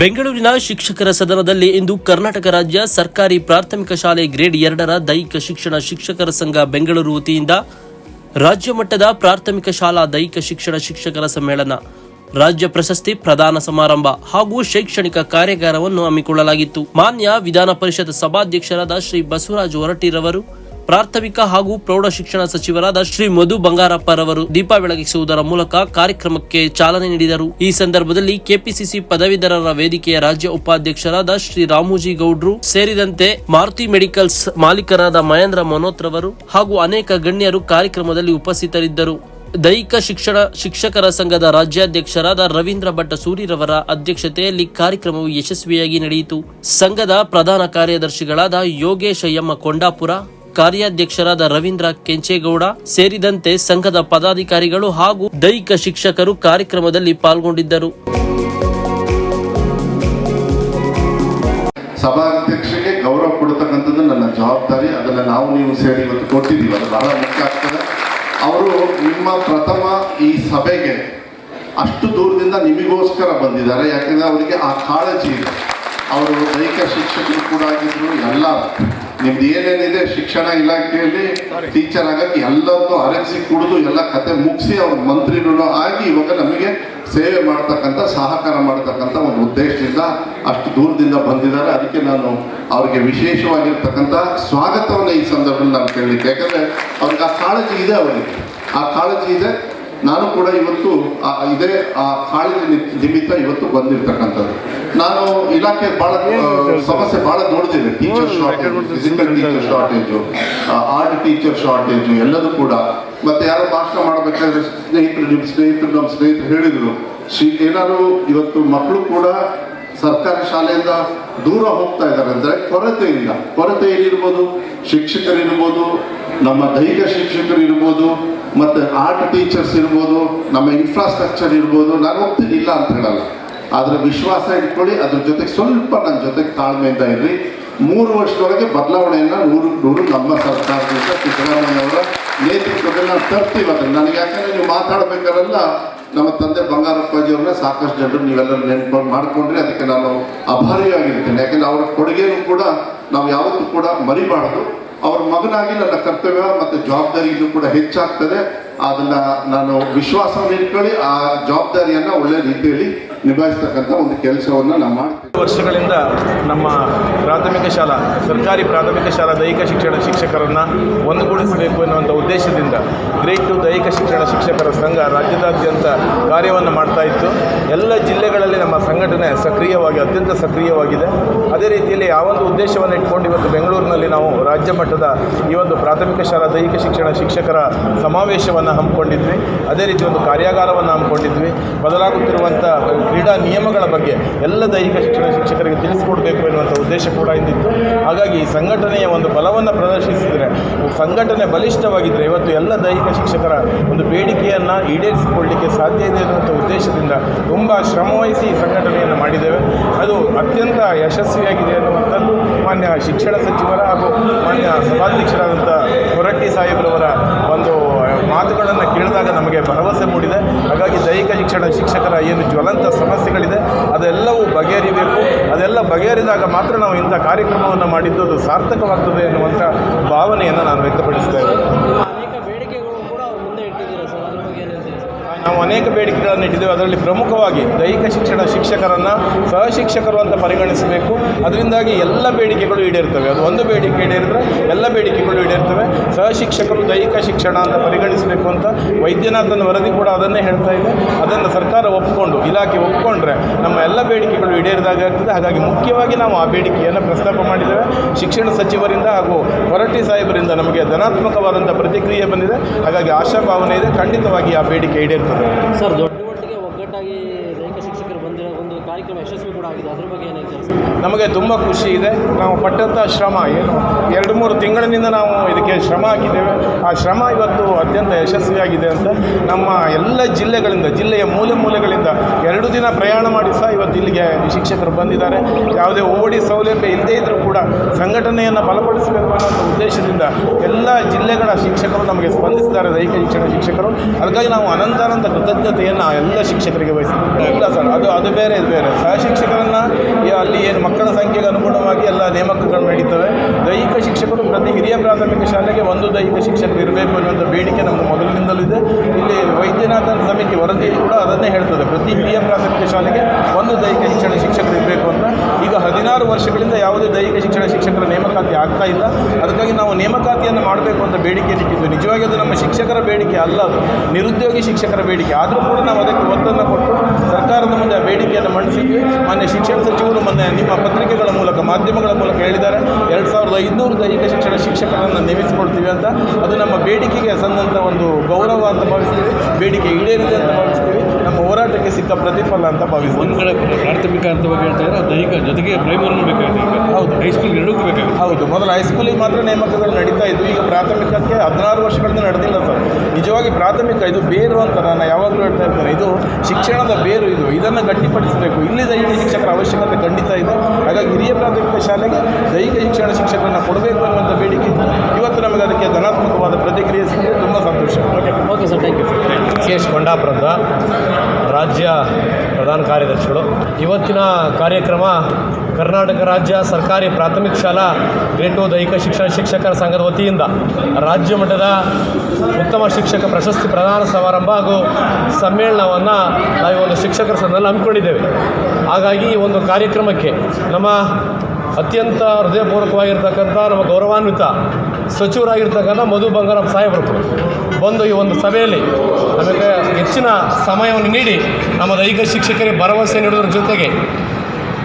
ಬೆಂಗಳೂರಿನ ಶಿಕ್ಷಕರ ಸದನದಲ್ಲಿ ಇಂದು ಕರ್ನಾಟಕ ರಾಜ್ಯ ಸರ್ಕಾರಿ ಪ್ರಾಥಮಿಕ ಶಾಲೆ ಗ್ರೇಡ್ ಎರಡರ ದೈಹಿಕ ಶಿಕ್ಷಣ ಶಿಕ್ಷಕರ ಸಂಘ ಬೆಂಗಳೂರು ವತಿಯಿಂದ ರಾಜ್ಯ ಮಟ್ಟದ ಪ್ರಾಥಮಿಕ ಶಾಲಾ ದೈಹಿಕ ಶಿಕ್ಷಣ ಶಿಕ್ಷಕರ ಸಮ್ಮೇಳನ. ರಾಜ್ಯ ಪ್ರಶಸ್ತಿ ಪ್ರದಾನ ಸಮಾರಂಭ ಹಾಗೂ ಶೈಕ್ಷಣಿಕ ಕಾರ್ಯಾಗಾರವನ್ನು ಹಮ್ಮಿಕೊಳ್ಳಲಾಗಿತ್ತು. ಮಾನ್ಯ ವಿಧಾನ ಪರಿಷತ್ ಸಭಾಧ್ಯಕ್ಷರಾದ ಶ್ರೀ ಬಸವರಾಜ ಹೊರಟ್ಟಿರವರು ಪ್ರಾಥಮಿಕ ಹಾಗೂ ಪ್ರೌಢ ಶಿಕ್ಷಣ ಸಚಿವರಾದ ಶ್ರೀ ಮಧು ಬಂಗಾರಪ್ಪರವರು ದೀಪ ಬೆಳಗಿಸುವುದರ ಮೂಲಕ ಕಾರ್ಯಕ್ರಮಕ್ಕೆ ಚಾಲನೆ ನೀಡಿದರು. ಈ ಸಂದರ್ಭದಲ್ಲಿ ಕೆಪಿಸಿಸಿ ಪದವೀಧರರ ವೇದಿಕೆಯ ರಾಜ್ಯ ಉಪಾಧ್ಯಕ್ಷರಾದ ಶ್ರೀ ರಾಮೋಜಿ ಗೌಡ್ರು ಸೇರಿದಂತೆ ಮಾರುತಿ ಮೆಡಿಕಲ್ಸ್ ಮಾಲೀಕರಾದ ಮಹೇಂದ್ರ ಮನೋತ್ರವರು ಹಾಗೂ ಅನೇಕ ಗಣ್ಯರು ಕಾರ್ಯಕ್ರಮದಲ್ಲಿ ಉಪಸ್ಥಿತರಿದ್ದರು. ದೈಹಿಕ ಶಿಕ್ಷಣ ಶಿಕ್ಷಕರ ಸಂಘದ ರಾಜ್ಯಾಧ್ಯಕ್ಷರಾದ ರವೀಂದ್ರ ಭಟ್ಟ ಸೂರಿರವರ ಅಧ್ಯಕ್ಷತೆಯಲ್ಲಿ ಕಾರ್ಯಕ್ರಮವು ಯಶಸ್ವಿಯಾಗಿ ನಡೆಯಿತು. ಸಂಘದ ಪ್ರಧಾನ ಕಾರ್ಯದರ್ಶಿಗಳಾದ ಯೋಗೇಶ ಎಂ ಕೊಂಡಾಪುರ ಕಾರ್ಯಾಧ್ಯಕ್ಷರಾದ ರವೀಂದ್ರ ಕೆಂಚೇಗೌಡ ಸೇರಿದಂತೆ ಸಂಘದ ಪದಾಧಿಕಾರಿಗಳು ಹಾಗೂ ದೈಹಿಕ ಶಿಕ್ಷಕರು ಕಾರ್ಯಕ್ರಮದಲ್ಲಿ ಪಾಲ್ಗೊಂಡಿದ್ದರು. ಸಭಾಧ್ಯಕ್ಷರಿಗೆ ಗೌರವ ಕೊಡ್ತಕ್ಕಂಥದ್ದು ನನ್ನ ಜವಾಬ್ದಾರಿ. ಅದನ್ನು ನಾವು ನೀವು ಸೇರಿ ಇವತ್ತು ಕೊಟ್ಟಿದ್ದೀವಿ. ಅದು ಬಹಳ ಮುಖ್ಯ ಆಗ್ತದೆ. ಅವರು ನಿಮ್ಮ ಪ್ರಥಮ ಈ ಸಭೆಗೆ ಅಷ್ಟು ದೂರದಿಂದ ನಿಮಗೋಸ್ಕರ ಬಂದಿದ್ದಾರೆ. ಯಾಕೆಂದರೆ ಅವರಿಗೆ ಆ ಕಾಳಜಿ ಇದೆ. ಅವರು ದೈಹಿಕ ಶಿಕ್ಷಕರು ಕೂಡ ಆಗಿದ್ರು, ಎಲ್ಲ ನಿಮ್ದು ಏನೇನಿದೆ ಶಿಕ್ಷಣ ಇಲಾಖೆಯಲ್ಲಿ ಟೀಚರ್ ಆಗಕ್ಕೆ ಎಲ್ಲರನ್ನೂ ಅರಸಿ ಕುಡಿದು ಎಲ್ಲ ಕತೆ ಮುಗಿಸಿ ಅವ್ರ ಮಂತ್ರಿನೂ ಆಗಿ ಇವಾಗ ನಮಗೆ ಸೇವೆ ಮಾಡ್ತಕ್ಕಂಥ ಸಹಕಾರ ಮಾಡ್ತಕ್ಕಂಥ ಒಂದು ಉದ್ದೇಶದಿಂದ ಅಷ್ಟು ದೂರದಿಂದ ಬಂದಿದ್ದಾರೆ. ಅದಕ್ಕೆ ನಾನು ಅವರಿಗೆ ವಿಶೇಷವಾಗಿರ್ತಕ್ಕಂಥ ಸ್ವಾಗತವನ್ನು ಈ ಸಂದರ್ಭದಲ್ಲಿ ನಾನು ಕೇಳಲಿಕ್ಕೆ. ಯಾಕಂದರೆ ಅವ್ರಿಗೆ ಆ ಕಾಳಜಿ ಇದೆ ಅವರಿಗೆ. ಆ ಕಾಳಜಿ ಇದೆ. ನಾನು ಕೂಡ ಇವತ್ತು ಆ- ಇದೇ ಆ ಕಾಳಜಿ ನಿಮಿತ್ತ ಇವತ್ತು ಬಂದಿರ್ತಕ್ಕಂಥದ್ದು. ನಾನು ಇಲಾಖೆ ಬಹಳ ಸಮಸ್ಯೆ ಬಹಳ ನೋಡ್ತೇನೆ teacher shortage physical teacher shortage art teacher shortage ಎಲ್ಲದೂ ಕೂಡ. ಮತ್ತೆ ಯಾರೋ ಭಾಷಣ ಮಾಡಬೇಕಾದ್ರೆ ಸ್ನೇಹಿತರು ನಿಮ್ಮ ಸ್ನೇಹಿತರು ನಮ್ಮ ಸ್ನೇಹಿತರು ಹೇಳಿದರು. ಶ್ರೀ ಏನಾದ್ರು ಇವತ್ತು ಮಕ್ಕಳು ಕೂಡ ಸರ್ಕಾರಿ ಶಾಲೆಯಿಂದ ದೂರ ಹೋಗ್ತಾ ಇದ್ದಾರೆ ಅಂದರೆ ಇಲ್ಲ. ಕೊರತೆ ಏನಿರ್ಬೋದು? ಶಿಕ್ಷಕರಿರ್ಬೋದು ನಮ್ಮ ದೈಹಿಕ ಶಿಕ್ಷಕರು ಇರ್ಬೋದು ಮತ್ತು ಆರ್ಟ್ ಟೀಚರ್ಸ್ ಇರ್ಬೋದು ನಮ್ಮ ಇನ್ಫ್ರಾಸ್ಟ್ರಕ್ಚರ್ ಇರ್ಬೋದು ನಾನು ಹೋಗ್ತೀನಿ ಇಲ್ಲ ಅಂತ ಹೇಳಲ್ಲ. ಆದರೆ ವಿಶ್ವಾಸ ಇಟ್ಕೊಳ್ಳಿ, ಅದ್ರ ಜೊತೆಗೆ ಸ್ವಲ್ಪ ನನ್ನ ಜೊತೆಗೆ ತಾಳ್ಮೆಯಿಂದ ಇರ್ರಿ. ಮೂರು ವರ್ಷದೊಳಗೆ ಬದಲಾವಣೆಯನ್ನು ನೂರು ನೂರು ನಮ್ಮ ಸರ್ಕಾರದಿಂದ ಸಿದ್ದರಾಮಯ್ಯವರ ನೇತೃತ್ವದಲ್ಲಿ ನಾವು ತರ್ತೀವಿ ಅದನ್ನು. ನನಗೆ ಯಾಕಂದರೆ ನೀವು ಮಾತಾಡಬೇಕಾರೆಲ್ಲ ನಮ್ಮ ತಂದೆ ಬಂಗಾರಪ್ಪಾಜಿಯವ್ರನ್ನ ಸಾಕಷ್ಟು ಜನರು ನೀವೆಲ್ಲರೂ ನೆನ್ಪು ಮಾಡಿಕೊಂಡ್ರೆ ಅದಕ್ಕೆ ನಾನು ಅಭಾರಿಯಾಗಿರ್ತೇನೆ ಯಾಕಂದ್ರೆ ಅವರ ಕೊಡುಗೆಯನ್ನು ಕೂಡ ನಾವು ಯಾವತ್ತೂ ಕೂಡ ಮರಿಬಾರದು. ಅವ್ರ ಮಗನಾಗಿ ನನ್ನ ಕರ್ತವ್ಯ ಮತ್ತು ಜವಾಬ್ದಾರಿಗೂ ಕೂಡ ಹೆಚ್ಚಾಗ್ತದೆ. ಅದನ್ನ ನಾನು ವಿಶ್ವಾಸವನ್ನು ಇಟ್ಕೊಳ್ಳಿ, ಆ ಜವಾಬ್ದಾರಿಯನ್ನ ಒಳ್ಳೆ ರೀತಿಯಲ್ಲಿ ನಿಭಾಯಿಸ್ತಕ್ಕಂಥ ಒಂದು ಕೆಲಸವನ್ನು ನಾವು ಮಾಡ್ತೀವಿ. ವರ್ಷಗಳಿಂದ ನಮ್ಮ ಪ್ರಾಥಮಿಕ ಶಾಲಾ, ಸರ್ಕಾರಿ ಪ್ರಾಥಮಿಕ ಶಾಲಾ ದೈಹಿಕ ಶಿಕ್ಷಣ ಶಿಕ್ಷಕರನ್ನು ಒಂದುಗೂಡಿಸಬೇಕು ಎನ್ನುವಂಥ ಉದ್ದೇಶದಿಂದ ಗ್ರೇಟ್ ಟು ದೈಹಿಕ ಶಿಕ್ಷಣ ಶಿಕ್ಷಕರ ಸಂಘ ರಾಜ್ಯದಾದ್ಯಂತ ಕಾರ್ಯವನ್ನು ಮಾಡ್ತಾ ಇತ್ತು. ಎಲ್ಲ ಜಿಲ್ಲೆಗಳಲ್ಲಿ ನಮ್ಮ ಸಂಘಟನೆ ಸಕ್ರಿಯವಾಗಿ, ಅತ್ಯಂತ ಸಕ್ರಿಯವಾಗಿದೆ. ಅದೇ ರೀತಿಯಲ್ಲಿ ಆ ಒಂದು ಉದ್ದೇಶವನ್ನು ಇಟ್ಕೊಂಡು ಇವತ್ತು ಬೆಂಗಳೂರಿನಲ್ಲಿ ನಾವು ರಾಜ್ಯ ಮಟ್ಟದ ಈ ಒಂದು ಪ್ರಾಥಮಿಕ ಶಾಲಾ ದೈಹಿಕ ಶಿಕ್ಷಣ ಶಿಕ್ಷಕರ ಸಮಾವೇಶವನ್ನು ಹಮ್ಮಿಕೊಂಡಿದ್ವಿ. ಅದೇ ರೀತಿ ಒಂದು ಕಾರ್ಯಾಗಾರವನ್ನು ಹಮ್ಮಿಕೊಂಡಿದ್ವಿ. ಬದಲಾಗುತ್ತಿರುವಂಥ ಕ್ರೀಡಾ ನಿಯಮಗಳ ಬಗ್ಗೆ ಎಲ್ಲ ದೈಹಿಕ ಶಿಕ್ಷಣ ಶಿಕ್ಷಕರಿಗೆ ತಿಳಿಸಿಕೊಡಬೇಕು ಎನ್ನುವಂಥ ಉದ್ದೇಶ ಕೂಡ ಇದ್ದಿತ್ತು ಹಾಗಾಗಿ ಈ ಸಂಘಟನೆಯ ಒಂದು ಬಲವನ್ನು ಪ್ರದರ್ಶಿಸಿದರೆ, ಸಂಘಟನೆ ಬಲಿಷ್ಠವಾಗಿದ್ದರೆ ಇವತ್ತು ಎಲ್ಲ ದೈಹಿಕ ಶಿಕ್ಷಕರ ಒಂದು ಬೇಡಿಕೆಯನ್ನು ಈಡೇರಿಸಿಕೊಳ್ಳಲಿಕ್ಕೆ ಸಾಧ್ಯ ಇದೆ ಅನ್ನುವಂಥ ಉದ್ದೇಶದಿಂದ ತುಂಬ ಶ್ರಮವಹಿಸಿ ಈ ಸಂಘಟನೆಯನ್ನು ಮಾಡಿದ್ದೇವೆ. ಅದು ಅತ್ಯಂತ ಯಶಸ್ವಿಯಾಗಿದೆ ಎನ್ನುವಂಥದ್ದು ಮಾನ್ಯ ಶಿಕ್ಷಣ ಸಚಿವರ ಹಾಗೂ ಮಾನ್ಯ ಸಭಾಧ್ಯಕ್ಷರಾದಂಥ ಹೊರಟ್ಟಿ ಸಾಹೇಬ್ರವರ ಮಾತುಗಳನ್ನು ಕೇಳಿದಾಗ ನಮಗೆ ಭರವಸೆ ಮೂಡಿದೆ. ಹಾಗಾಗಿ ದೈಹಿಕ ಶಿಕ್ಷಣ ಶಿಕ್ಷಕರ ಏನು ಜ್ವಲಂತ ಸಮಸ್ಯೆಗಳಿದೆ, ಅದೆಲ್ಲವೂ ಬಗೆಹರಿಬೇಕು. ಅದೆಲ್ಲ ಬಗೆಹರಿದಾಗ ಮಾತ್ರ ನಾವು ಇಂಥ ಕಾರ್ಯಕ್ರಮವನ್ನು ಮಾಡಿದ್ದು ಅದು ಸಾರ್ಥಕವಾಗ್ತದೆ ಎನ್ನುವಂಥ ಭಾವನೆಯನ್ನು ನಾನು ವ್ಯಕ್ತಪಡಿಸ್ತಾ ಇದ್ದೇನೆ ಅನೇಕ ಬೇಡಿಕೆಗಳು ಕೂಡ ಮುಂದೆ ಇಟ್ಟಿದ್ದೀರಾ ಸರ್ ಅದ್ರ ಬಗ್ಗೆ ಏನು ಹೇಳ್ತೀರಾ ಸರ್ ನಾವು ಅನೇಕ ಬೇಡಿಕೆಗಳನ್ನು ಇಟ್ಟಿದ್ದೇವೆ. ಅದರಲ್ಲಿ ಪ್ರಮುಖವಾಗಿ ದೈಹಿಕ ಶಿಕ್ಷಣ ಶಿಕ್ಷಕರನ್ನು ಸಹಶಿಕ್ಷಕರು ಅಂತ ಪರಿಗಣಿಸಬೇಕು. ಅದರಿಂದಾಗಿ ಎಲ್ಲ ಬೇಡಿಕೆಗಳು ಈಡೇರ್ತವೆ. ಅದು ಒಂದು ಬೇಡಿಕೆ ಈಡೇರಿದ್ರೆ ಎಲ್ಲ ಬೇಡಿಕೆಗಳು ಈಡೇರ್ತವೆ. ಸಹಶಿಕ್ಷಕರು ದೈಹಿಕ ಶಿಕ್ಷಣ ಅಂತ ಪರಿಗಣಿಸಬೇಕು ಅಂತ ವೈದ್ಯನಾಥನ ವರದಿ ಕೂಡ ಅದನ್ನೇ ಹೇಳ್ತಾ ಇದೆ. ಅದನ್ನು ಸರ್ಕಾರ ಒಪ್ಪಿಕೊಂಡು ಇಲಾಖೆ ಒಪ್ಪಿಕೊಂಡ್ರೆ ನಮ್ಮ ಎಲ್ಲ ಬೇಡಿಕೆಗಳು ಈಡೇರಿದಾಗ ಆಗ್ತದೆ. ಹಾಗಾಗಿ ಮುಖ್ಯವಾಗಿ ನಾವು ಆ ಬೇಡಿಕೆಯನ್ನು ಪ್ರಸ್ತಾಪ ಮಾಡಿದ್ದೇವೆ. ಶಿಕ್ಷಣ ಸಚಿವರಿಂದ ಹಾಗೂ ಹೊರಟ್ಟಿ ಸಾಹೇಬರಿಂದ ನಮಗೆ ಧನಾತ್ಮಕವಾದಂಥ ಪ್ರತಿಕ್ರಿಯೆ ಬಂದಿದೆ. ಹಾಗಾಗಿ ಆಶಾಭಾವನೆ ಇದೆ. ಖಂಡಿತವಾಗಿ ಆ ಬೇಡಿಕೆ ಈಡೇರ್ತದೆ. ಸರ್ ದೊಡ್ಡ ಮಟ್ಟಿಗೆ ಒಗ್ಗಟ್ಟಾಗಿ ದೈಹಿಕ ಶಿಕ್ಷಕರು ಬಂದಿರೋ ಒಂದು ಕಾರ್ಯಕ್ರಮ ಯಶಸ್ವಿ ಕೂಡ ಆಗಿದೆ. ಅದ್ರ ಬಗ್ಗೆ ಏನು ನಮಗೆ ತುಂಬ ಖುಷಿ ಇದೆ. ನಾವು ಪಟ್ಟಂಥ ಶ್ರಮ ಏನು, ಎರಡು ಮೂರು ತಿಂಗಳಿನಿಂದ ನಾವು ಇದಕ್ಕೆ ಶ್ರಮ ಹಾಕಿದ್ದೇವೆ. ಆ ಶ್ರಮ ಇವತ್ತು ಅತ್ಯಂತ ಯಶಸ್ವಿಯಾಗಿದೆ ಅಂತ ನಮ್ಮ ಎಲ್ಲ ಜಿಲ್ಲೆಗಳಿಂದ, ಜಿಲ್ಲೆಯ ಮೂಲೆ ಮೂಲೆಗಳಿಂದ ಎರಡು ದಿನ ಪ್ರಯಾಣ ಮಾಡಿ ಸಹ ಇವತ್ತು ಇಲ್ಲಿಗೆ ಶಿಕ್ಷಕರು ಬಂದಿದ್ದಾರೆ. ಯಾವುದೇ ಓಡಿ ಸೌಲಭ್ಯ ಇಲ್ಲದೇ ಇದ್ದರೂ ಕೂಡ ಸಂಘಟನೆಯನ್ನು ಬಲಪಡಿಸಬೇಕು ಅನ್ನೋ ಉದ್ದೇಶದಿಂದ ಎಲ್ಲ ಜಿಲ್ಲೆಗಳ ಶಿಕ್ಷಕರು ನಮಗೆ ಸ್ಪಂದಿಸಿದ್ದಾರೆ. ದೈಹಿಕ ಶಿಕ್ಷಣ ಶಿಕ್ಷಕರು. ಅದಕ್ಕಾಗಿ ನಾವು ಅನಂತಾನಂತ ಕೃತಜ್ಞತೆಯನ್ನು ಎಲ್ಲ ಶಿಕ್ಷಕರಿಗೆ ವಹಿಸಿದ್ದೇವೆ. ಅದು ಅದು ಬೇರೆ, ಇದು ಬೇರೆ. ಸಹ ಶಿಕ್ಷಕರನ್ನು ಅಲ್ಲಿ ಏನು ಮಕ್ಕಳ ಸಂಖ್ಯೆಗೆ ಅನುಗುಣವಾಗಿ ಎಲ್ಲ ನೇಮಕಗಳು ನಡೀತವೆ. ದೈಹಿಕ ಶಿಕ್ಷಕರು ಪ್ರತಿ ಹಿರಿಯ ಪ್ರಾಥಮಿಕ ಶಾಲೆಗೆ ಒಂದು ದೈಹಿಕ ಶಿಕ್ಷಕರು ಇರಬೇಕು ಅನ್ನುವಂಥ ಬೇಡಿಕೆ ನಮ್ಮದು ಮೊದಲಿನಿಂದಲೂ ಇದೆ ಇಲ್ಲಿ ವೈದ್ಯನಾಥನ ಸಮಿತಿ ವರದಿ ಕೂಡ ಅದನ್ನೇ ಹೇಳ್ತದೆ. ಪ್ರತಿ ಹಿರಿಯ ಪ್ರಾಥಮಿಕ ಶಾಲೆಗೆ ಒಂದು ದೈಹಿಕ ಶಿಕ್ಷಣ ಶಿಕ್ಷಕರು ಇರಬೇಕು ಅಂತ. ಈಗ ಹದಿನಾರು ವರ್ಷಗಳಿಂದ ಯಾವುದೇ ದೈಹಿಕ ಶಿಕ್ಷಣ ಶಿಕ್ಷಕರ ನೇಮಕಾತಿ ಆಗ್ತಾ ಇಲ್ಲ. ಅದಕ್ಕಾಗಿ ನಾವು ನೇಮಕಾತಿಯನ್ನು ಮಾಡಬೇಕು ಅಂತ ಬೇಡಿಕೆ ಇಟ್ಟಿದ್ದು ನಿಜವಾಗಿ ಅದು ನಮ್ಮ ಶಿಕ್ಷಕರ ಬೇಡಿಕೆ ಅಲ್ಲ ಅದು. ನಿರುದ್ಯೋಗಿ ಶಿಕ್ಷಕರ ಬೇಡಿಕೆ. ಆದರೂ ಕೂಡ ನಾವು ಅದಕ್ಕೆ ಒತ್ತನ್ನು ಕೊಟ್ಟು ಸರ್ಕಾರದ ಮುಂದೆ ಆ ಬೇಡಿಕೆಯನ್ನು ಮಂಡಿಸಿದ್ವಿ. ಮಾನ್ಯ ಶಿಕ್ಷಣ ಸಚಿವರು ಮೊನ್ನೆ ನಿಮ್ಮ ಪತ್ರಿಕೆಗಳ ಮೂಲಕ ಮಾಧ್ಯಮಗಳ ಮೂಲಕ ಹೇಳಿದ್ದಾರೆ. ಎರಡು ಸಾವಿರದ ಐದುನೂರು ದೈಹಿಕ ಶಿಕ್ಷಣ ಶಿಕ್ಷಕರನ್ನು ನೇಮಿಸಿಕೊಳ್ತೀವಿ ಅಂತ. ಅದು ನಮ್ಮ ಬೇಡಿಕೆಗೆ ಸಂದಂಥ ಒಂದು ಗೌರವ ಅಂತ ಭಾವಿಸ್ತೀವಿ. ಬೇಡಿಕೆ ಈಡೇರಿದೆ ಅಂತ ಭಾವಿಸ್ತೀವಿ. ನಮ್ಮ ಹೋರಾಟಕ್ಕೆ ಸಿಕ್ಕ ಪ್ರತಿಫಲ ಅಂತ ಭಾವಿಸ್ತೀವಿ. ಒಂದು ಕಡೆ ಪ್ರಾಥಮಿಕ ಹಂತವಾಗಿ ಹೇಳ್ತಾ ಇದ್ದಾರೆ ದೈಹಿಕ ಜೊತೆಗೆ ಪ್ರೈಮರಿನೂ ಬೇಕಾಗಿದೆ ಹೌದು. ಹೈಸ್ಕೂಲ್ ಎರಡಕ್ಕೂ ಬೇಕಾಗಿದೆ ಹೌದು. ಮೊದಲು ಹೈಸ್ಕೂಲಿಗೆ ಮಾತ್ರ ನೇಮಕಗಳು ನಡೀತಾ ಇದ್ವು. ಈಗ ಪ್ರಾಥಮಿಕಕ್ಕೆ ಹದಿನಾರು ವರ್ಷಗಳಿಂದ ನಡೆದಿಲ್ಲ ಸರ್. ನಿಜವಾಗಿ ಪ್ರಾಥಮಿಕ ಇದು ಬೇರು ಅಂತ ನಾನು ಯಾವಾಗಲೂ ಹೇಳ್ತಾ ಇರ್ತೇನೆ. ಇದು ಶಿಕ್ಷಣದ ಬೇರು ಇದು ಇದನ್ನು ಗಟ್ಟಿಪಡಿಸಬೇಕು. ಇಲ್ಲಿ ದೈಹಿಕ ಶಿಕ್ಷಕರ ಅವಶ್ಯಕತೆ ಖಂಡಿತ ಇದೆ. ಹಾಗಾಗಿ ಹಿರಿಯ ಪ್ರಾಥಮಿಕ ಶಾಲೆಗೆ ದೈಹಿಕ ಶಿಕ್ಷಣ ಶಿಕ್ಷಕರನ್ನು ಕೊಡಬೇಕು ಅನ್ನುವಂಥ ಬೇಡಿಕೆ ಇತ್ತು ಇವತ್ತು ನಮಗೆ ಅದಕ್ಕೆ ಧನಾತ್ಮಕವಾದ ಪ್ರತಿಕ್ರಿಯೆ ಸಿಕ್ಕಿದೆ. ತುಂಬ ಸಂತೋಷ. Okay okay sir thank you C S ಕೊಂಡಾಪುರದ ರಾಜ್ಯ ಪ್ರಧಾನ ಕಾರ್ಯದರ್ಶಿಗಳು. ಇವತ್ತಿನ ಕಾರ್ಯಕ್ರಮ ಕರ್ನಾಟಕ ರಾಜ್ಯ ಸರ್ಕಾರಿ ಪ್ರಾಥಮಿಕ ಶಾಲಾ ಗ್ರೇಡ್ ಟು ದೈಹಿಕ ಶಿಕ್ಷಣ ಶಿಕ್ಷಕರ ಸಂಘದ ವತಿಯಿಂದ ರಾಜ್ಯ ಮಟ್ಟದ ಉತ್ತಮ ಶಿಕ್ಷಕ ಪ್ರಶಸ್ತಿ ಪ್ರದಾನ ಸಮಾರಂಭ ಹಾಗೂ ಸಮ್ಮೇಳನವನ್ನು ನಾವು ಒಂದು ಶಿಕ್ಷಕರ ಸಂಘದಲ್ಲಿ ಹಮ್ಮಿಕೊಂಡಿದ್ದೇವೆ. ಹಾಗಾಗಿ ಈ ಒಂದು ಕಾರ್ಯಕ್ರಮಕ್ಕೆ ನಮ್ಮ ಅತ್ಯಂತ ಹೃದಯಪೂರ್ವಕವಾಗಿರ್ತಕ್ಕಂಥ ನಮ್ಮ ಗೌರವಾನ್ವಿತ ಸಚಿವರಾಗಿರ್ತಕ್ಕಂಥ ಮಧು ಬಂಗಾರಪ್ಪ ಸಾಹೇಬರು ಬಂದು ಈ ಒಂದು ಸಭೆಯಲ್ಲಿ ನಮಗೆ ಹೆಚ್ಚಿನ ಸಮಯವನ್ನು ನೀಡಿ ನಮ್ಮ ದೈಹಿಕ ಶಿಕ್ಷಕರಿಗೆ ಭರವಸೆ ನೀಡೋದ್ರ ಜೊತೆಗೆ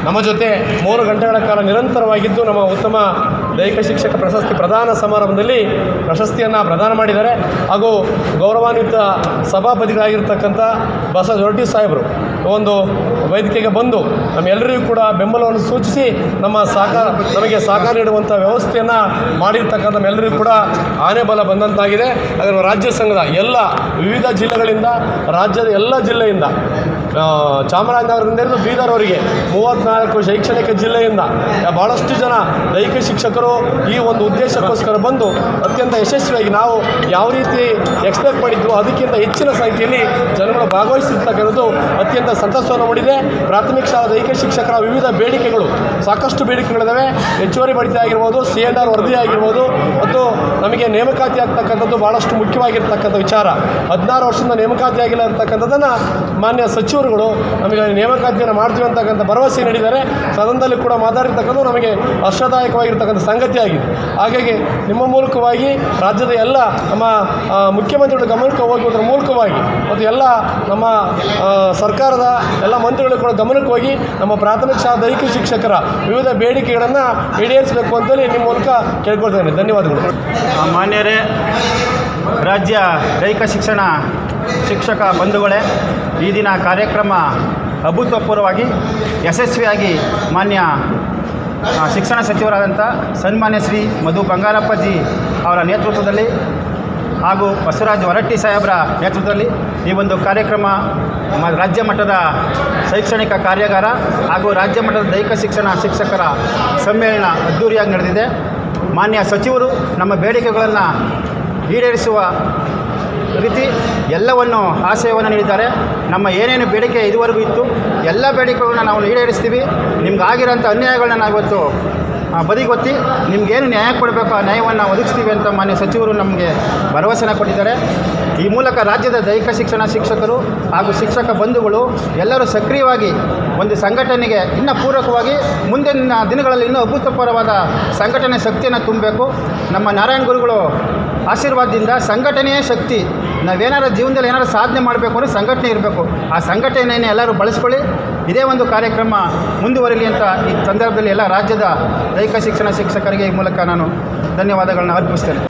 ನಮ್ಮ ಜೊತೆ ಮೂರು ಗಂಟೆಗಳ ಕಾಲ ನಿರಂತರವಾಗಿದ್ದು ನಮ್ಮ ಉತ್ತಮ ದೈಹಿಕ ಶಿಕ್ಷಕ ಪ್ರಶಸ್ತಿ ಪ್ರದಾನ ಸಮಾರಂಭದಲ್ಲಿ ಪ್ರಶಸ್ತಿಯನ್ನು ಪ್ರದಾನ ಮಾಡಿದ್ದಾರೆ. ಹಾಗೂ ಗೌರವಾನ್ವಿತ ಸಭಾಪತಿಗಳಾಗಿರ್ತಕ್ಕಂಥ ಬಸವ ದೊಡ್ಡಿ ಸಾಹೇಬರು ಒಂದು ವೇದಿಕೆಗೆ ಬಂದು ನಮ್ಮೆಲ್ಲರಿಗೂ ಕೂಡ ಬೆಂಬಲವನ್ನು ಸೂಚಿಸಿ ನಮ್ಮ ಸಹಕಾರ ನಮಗೆ ಸಹಕಾರ ನೀಡುವಂಥ ವ್ಯವಸ್ಥೆಯನ್ನು ಮಾಡಿರ್ತಕ್ಕಂಥ ನಮ್ಮೆಲ್ಲರಿಗೂ ಕೂಡ ಆನೆ ಬಲ ಬಂದಂತಾಗಿದೆ. ಅದರ ರಾಜ್ಯ ಸಂಘದ ಎಲ್ಲ ವಿವಿಧ ಜಿಲ್ಲೆಗಳಿಂದ, ರಾಜ್ಯದ ಎಲ್ಲ ಜಿಲ್ಲೆಯಿಂದ ಚಾಮರಾಜನಗರದಿಂದ ಬೀದರ್ ಅವರಿಗೆ ಮೂವತ್ತ್ನಾಲ್ಕು ಶೈಕ್ಷಣಿಕ ಜಿಲ್ಲೆಯಿಂದ ಭಾಳಷ್ಟು ಜನ ದೈಹಿಕ ಶಿಕ್ಷಕರು ಈ ಒಂದು ಉದ್ದೇಶಕ್ಕೋಸ್ಕರ ಬಂದು ಅತ್ಯಂತ ಯಶಸ್ವಿಯಾಗಿ ನಾವು ಯಾವ ರೀತಿ ಎಕ್ಸ್ಪೆಕ್ಟ್ ಮಾಡಿದ್ವು ಅದಕ್ಕಿಂತ ಹೆಚ್ಚಿನ ಸಂಖ್ಯೆಯಲ್ಲಿ ಜನಗಳು ಭಾಗವಹಿಸಿರ್ತಕ್ಕಂಥದ್ದು ಅತ್ಯಂತ ಸಂತಸವನ್ನು ಮೂಡಿದೆ. ಪ್ರಾಥಮಿಕ ಶಾಲಾ ದೈಹಿಕ ಶಿಕ್ಷಕರ ವಿವಿಧ ಬೇಡಿಕೆಗಳು ಸಾಕಷ್ಟು ಬೇಡಿಕೆಗಳಿದ್ದಾವೆ. ಹೆಚ್ಚುವರಿ ಬಡ್ತಿ ಆಗಿರ್ಬೋದು, ಸಿ ಎನ್ ಆರ್ ವರದಿ ಆಗಿರ್ಬೋದು, ಮತ್ತು ನಮಗೆ ನೇಮಕಾತಿ ಆಗ್ತಕ್ಕಂಥದ್ದು ಭಾಳಷ್ಟು ಮುಖ್ಯವಾಗಿರ್ತಕ್ಕಂಥ ವಿಚಾರ. ಹದಿನಾರು ವರ್ಷದಿಂದ ನೇಮಕಾತಿ ಆಗಿಲ್ಲ ಇರ್ತಕ್ಕಂಥದ್ದನ್ನು ಮಾನ್ಯ ಸಚಿವರುಗಳು ನಮಗೆ ನೇಮಕಾತಿಯನ್ನು ಮಾಡ್ತೀವಿ ಅಂತಕ್ಕಂಥ ಭರವಸೆ ನೀಡಿದ್ದಾರೆ. ಸದನದಲ್ಲಿ ಕೂಡ ಮಾತಾಡಿರ್ತಕ್ಕಂಥ ನಮಗೆ ಹರ್ಷದಾಯಕವಾಗಿರ್ತಕ್ಕಂಥ ಸಂಗತಿ ಆಗಿದೆ ಹಾಗಾಗಿ ನಿಮ್ಮ ಮೂಲಕವಾಗಿ ರಾಜ್ಯದ ಎಲ್ಲ ನಮ್ಮ ಮುಖ್ಯಮಂತ್ರಿಗಳ ಗಮನಕ್ಕೆ ಹೋಗುವುದರ ಮೂಲಕವಾಗಿ ಮತ್ತು ಎಲ್ಲ ನಮ್ಮ ಸರ್ಕಾರದ ಎಲ್ಲ ಮಂತ್ರಿಗಳು ಕೂಡ ಗಮನಕ್ಕೆ ಹೋಗಿ ನಮ್ಮ ಪ್ರಾಥಮಿಕ ಶಾಲಾ ದೈಹಿಕ ಶಿಕ್ಷಕರ ವಿವಿಧ ಬೇಡಿಕೆಗಳನ್ನು ಈಡೇರಿಸಬೇಕು ಅಂತೇಳಿ ನಿಮ್ಮ ಮೂಲಕ ಕೇಳ್ಕೊಳ್ತೇನೆ ಧನ್ಯವಾದಗಳು. ಮಾನ್ಯರೇ ರಾಜ್ಯ ದೈಹಿಕ ಶಿಕ್ಷಣ ಶಿಕ್ಷಕ ಬಂಧುಗಳೇ, ಈ ದಿನ ಕಾರ್ಯಕ್ರಮ ಅಭೂತಪೂರ್ವವಾಗಿ ಯಶಸ್ವಿಯಾಗಿ ಮಾನ್ಯ ಶಿಕ್ಷಣ ಸಚಿವರಾದಂಥ ಸನ್ಮಾನ್ಯ ಶ್ರೀ ಮಧು ಬಂಗಾರಪ್ಪಜಿ ಅವರ ನೇತೃತ್ವದಲ್ಲಿ ಹಾಗೂ ಬಸವರಾಜ್ ಹೊರಟ್ಟಿ ಸಾಹೇಬರ ನೇತೃತ್ವದಲ್ಲಿ ಈ ಒಂದು ಕಾರ್ಯಕ್ರಮ ರಾಜ್ಯ ಮಟ್ಟದ ಶೈಕ್ಷಣಿಕ ಕಾರ್ಯಾಗಾರ ಹಾಗೂ ರಾಜ್ಯ ಮಟ್ಟದ ದೈಹಿಕ ಶಿಕ್ಷಣ ಶಿಕ್ಷಕರ ಸಮ್ಮೇಳನ ಅದ್ದೂರಿಯಾಗಿ ನಡೆದಿದೆ. ಮಾನ್ಯ ಸಚಿವರು ನಮ್ಮ ಬೇಡಿಕೆಗಳನ್ನು ಈಡೇರಿಸುವ ರೀತಿ ಎಲ್ಲವನ್ನು ಆಶಯವನ್ನು ನೀಡಿದ್ದಾರೆ. ನಮ್ಮ ಏನೇನು ಬೇಡಿಕೆ ಇದುವರೆಗೂ ಇತ್ತು, ಎಲ್ಲ ಬೇಡಿಕೆಗಳನ್ನ ನಾವು ಈಡೇರಿಸ್ತೀವಿ. ನಿಮ್ಗೆ ಆಗಿರೋಂಥ ಅನ್ಯಾಯಗಳನ್ನ ನಾವು ಇವತ್ತು ಬದಿಗೊತ್ತಿ ನಿಮಗೇನು ನ್ಯಾಯ ಕೊಡಬೇಕು, ಆ ನ್ಯಾಯವನ್ನು ಒದಗಿಸ್ತೀವಿ ಅಂತ ಮಾನ್ಯ ಸಚಿವರು ನಮಗೆ ಭರವಸೆನ ಕೊಟ್ಟಿದ್ದಾರೆ. ಈ ಮೂಲಕ ರಾಜ್ಯದ ದೈಹಿಕ ಶಿಕ್ಷಣ ಶಿಕ್ಷಕರು ಹಾಗೂ ಶಿಕ್ಷಕ ಬಂಧುಗಳು ಎಲ್ಲರೂ ಸಕ್ರಿಯವಾಗಿ ಒಂದು ಸಂಘಟನೆಗೆ ಇನ್ನೂ ಪೂರಕವಾಗಿ ಮುಂದಿನ ದಿನಗಳಲ್ಲಿ ಇನ್ನೂ ಅಭೂತಪೂರ್ವವಾದ ಸಂಘಟನೆ ಶಕ್ತಿಯನ್ನು ತುಂಬಬೇಕು. ನಮ್ಮ ನಾರಾಯಣ ಗುರುಗಳು ಆಶೀರ್ವಾದದಿಂದ ಸಂಘಟನೆಯೇ ಶಕ್ತಿ. ನಾವೇನಾರ ಜೀವನದಲ್ಲಿ ಏನಾರು ಸಾಧನೆ ಮಾಡಬೇಕು ಅಂದರೆ ಸಂಘಟನೆ ಇರಬೇಕು. ಆ ಸಂಘಟನೆಯನ್ನು ಎಲ್ಲರೂ ಬಳಸ್ಕೊಳ್ಳಿ. ಇದೇ ಒಂದು ಕಾರ್ಯಕ್ರಮ ಮುಂದುವರಿಲಿ ಅಂತ ಈ ಸಂದರ್ಭದಲ್ಲಿ ಎಲ್ಲ ರಾಜ್ಯದ ದೈಹಿಕ ಶಿಕ್ಷಣ ಶಿಕ್ಷಕರಿಗೆ ಈ ಮೂಲಕ ನಾನು ಧನ್ಯವಾದಗಳನ್ನ ಅರ್ಪಿಸ್ತೇನೆ.